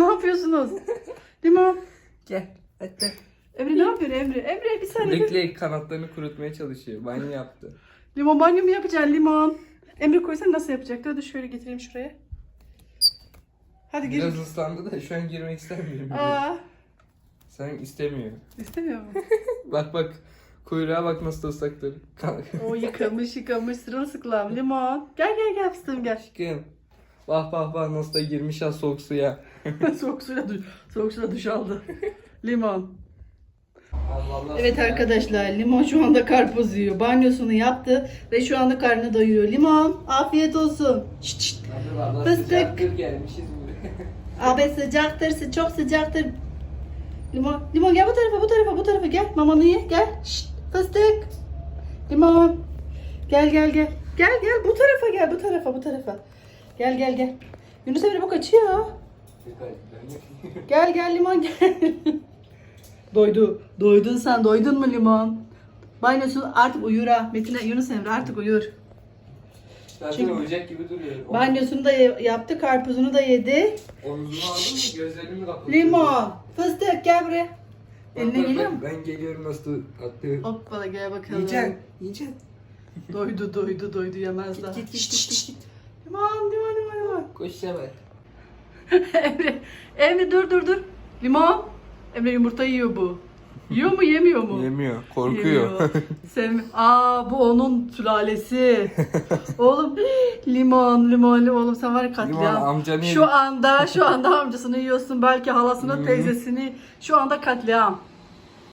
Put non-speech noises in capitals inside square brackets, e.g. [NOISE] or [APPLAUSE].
Ne yapıyorsunuz? Limon. Gel. Hadi. Emre ne yapıyorsun Emre? Emre bir saniye. Bekle kanatlarını kurutmaya çalışıyor. Banyo yaptı. Limon banyo mu yapacaksın limon? Emre koysan nasıl yapacaktı? Hadi şöyle getireyim şuraya. Hadi gir. Biraz ıslandı da şu an girmek istemiyorum. Aa, Sen istemiyor. istemiyor mu? [LAUGHS] Bak bak. Kuyruğa bak nasıl ıslaktır. o yıkamış yıkamış sırılsıklam. Limon. Gel gel gel fıstığım gel. Aşkım. Bak bak bak nasıl da girmiş ha soğuk suya. [LAUGHS] soğuk suyla duş, soğuk suyla duş aldı. Limon. Allah Evet arkadaşlar limon şu anda karpuz yiyor. Banyosunu yaptı ve şu anda karnını doyuruyor. Limon afiyet olsun. Şşt, şşt. Fıstık. [LAUGHS] Abi sıcaktır, sı- çok sıcaktır. Limon, limon gel bu tarafa, bu tarafa, bu tarafa gel. Mamanı ye, gel. Şşt, fıstık. Limon. Gel, gel, gel. Gel, gel, bu tarafa gel, bu tarafa, bu tarafa. Gel, gel, gel. Yunus Emre bu kaçıyor. Gel, gel limon gel. Doydu. Doydun sen, doydun mu limon? Banyosu artık uyur ha. Metin Yunus Emre artık uyur. Zaten Çünkü- oyuncak gibi duruyor. Banyosunu da yaptı, karpuzunu da yedi. Omzunu aldın mı gözlerini kapattın. Limon. Fıstık gel buraya. Bak, Eline geliyor mu? Ben geliyorum nasıl atıyor. Hoppala gel bakalım. Yiyeceksin. Yiyeceksin. Doydu doydu doydu yemez daha. Git git git git. git. Limon limon limon limon. Koş bak. [LAUGHS] Emre, Emre dur dur dur. Limon. Emre yumurta yiyor bu. Yiyor mu yemiyor mu? Yemiyor. Yemiyor. Sevmi. Aa bu onun sülalesi. [LAUGHS] oğlum limon limon limon oğlum sen var ya Limon katliam. amcanı Şu anda şu anda amcasını yiyorsun belki halasını teyzesini şu anda katliam.